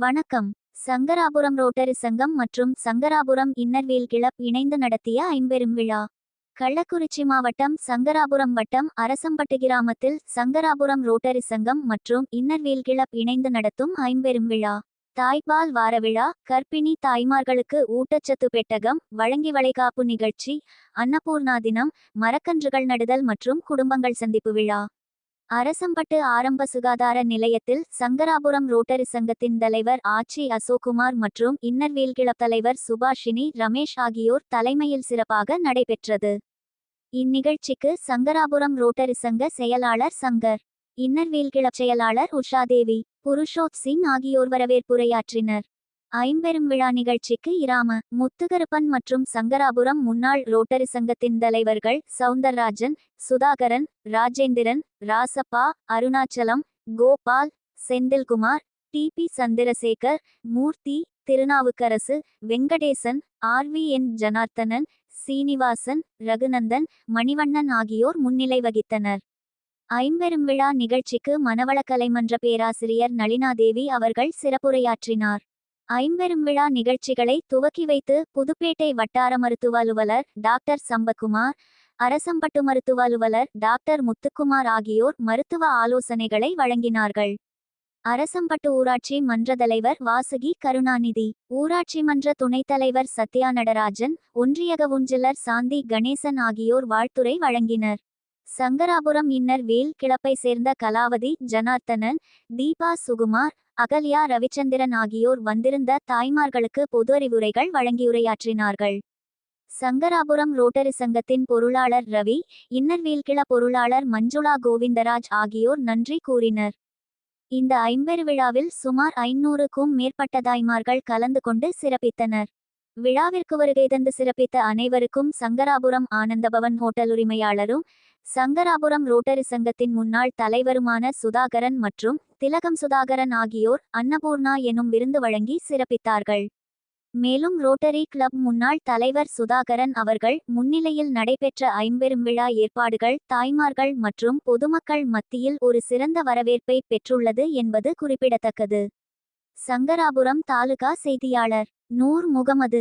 வணக்கம். சங்கராபுரம் ரோட்டரி சங்கம் மற்றும் சங்கராபுரம் இன்னர்வீல் கிளப் இணைந்து நடத்திய ஐம்பெரும் விழா. கள்ளக்குறிச்சி மாவட்டம் சங்கராபுரம் வட்டம் அரசம்பட்டு கிராமத்தில் சங்கராபுரம் ரோட்டரி சங்கம் மற்றும் இன்னர்வீல் கிளப் இணைந்து நடத்தும் ஐம்பெரும் விழா. தாய்ப்பால் வார விழா கர்ப்பிணி தாய்மார்களுக்கு ஊட்டச்சத்து பெட்டகம் வழங்கி வளைகாப்பு நிகழ்ச்சி அன்னபூர்ணா தினம் மரக்கன்றுகள் நடுதல் மற்றும் குடும்பங்கள் சந்திப்பு விழா. அரசம்பட்டு ஆரம்ப சுகாதார நிலையத்தில் சங்கராபுரம் ரோட்டரி சங்கத்தின் தலைவர் ஆச்சி அசோக்குமார் மற்றும் இன்னர்வேல் கிளப் தலைவர் சுபாஷினி ரமேஷ் ஆகியோர் தலைமையில் சிறப்பாக நடைபெற்றது. இந்நிகழ்ச்சிக்கு சங்கராபுரம் ரோட்டரி சங்க செயலாளர் சங்கர் இன்னர்வேல் கிளப் செயலாளர் உஷாதேவி புருஷோத் சிங் ஆகியோர் வரவேற்புரையாற்றினர். ஐம்பெரும் விழா நிகழ்ச்சிக்கு இராம முத்துகருப்பன் மற்றும் சங்கராபுரம் முன்னாள் ரோட்டரி சங்கத்தின் தலைவர்கள் Soundararajan Sudhakaran Rajendran Rasappa Arunachalam Gopal Senthilkumar T P Chandrasekar Murthy Thirunavukkarasu Venkatesan R V N Janarthanan Srinivasan Raghunandan Manivannan ஆகியோர் முன்னிலை வகித்தனர். ஐம்பெரும் விழா நிகழ்ச்சிக்கு மனவள மன்ற பேராசிரியர் நளினாதேவி அவர்கள் சிறப்புரையாற்றினார். ஐம்பெரும் விழா நிகழ்ச்சிகளை துவக்கி வைத்து புதுப்பேட்டை வட்டார மருத்துவ அலுவலர் டாக்டர் சம்பத்குமார் அரசம்பட்டு மருத்துவ அலுவலர் டாக்டர் முத்துக்குமார் ஆகியோர் மருத்துவ ஆலோசனைகளை வழங்கினார்கள். அரசம்பட்டு ஊராட்சி மன்ற தலைவர் வாசுகி கருணாநிதி ஊராட்சி மன்ற துணைத் தலைவர் சத்யா நடராஜன் ஒன்றியகவுஞ்சிலர் சாந்தி கணேசன் ஆகியோர் வாழ்த்துரை வழங்கினர். சங்கராபுரம் இன்னர் வேல் கிளப்பை சேர்ந்த கலாவதி ஜனார்த்தனன் தீபா சுகுமார் அகல்யா ரவிச்சந்திரன் ஆகியோர் வந்திருந்த தாய்மார்களுக்கு பொது அறிவுரைகள் வழங்கியுரையாற்றினார்கள். சங்கராபுரம் ரோட்டரி சங்கத்தின் பொருளாளர் ரவி இன்னர்வேல்கிள பொருளாளர் மஞ்சுளா கோவிந்தராஜ் ஆகியோர் நன்றி கூறினர். இந்த ஐம்பெரு விழாவில் சுமார் ஐநூறுக்கும் மேற்பட்ட தாய்மார்கள் கலந்து கொண்டு சிறப்பித்தனர். விழாவிற்கு வருகை தந்து சிறப்பித்த அனைவருக்கும் சங்கராபுரம் ஆனந்தபவன் ஹோட்டல் உரிமையாளரும் சங்கராபுரம் ரோட்டரி சங்கத்தின் முன்னாள் தலைவருமான சுதாகரன் மற்றும் திலகம் சுதாகரன் ஆகியோர் அன்னபூர்ணா எனும் விருந்து வழங்கி சிறப்பித்தார்கள். மேலும் ரோட்டரி கிளப் முன்னாள் தலைவர் சுதாகரன் அவர்கள் முன்னிலையில் நடைபெற்ற ஐம்பெரும் விழா ஏற்பாடுகள் தாய்மார்கள் மற்றும் பொதுமக்கள் மத்தியில் ஒரு சிறந்த வரவேற்பை பெற்றுள்ளது என்பது குறிப்பிடத்தக்கது. சங்கராபுரம் தாலுகா செய்தியாளர் நூர் முகமது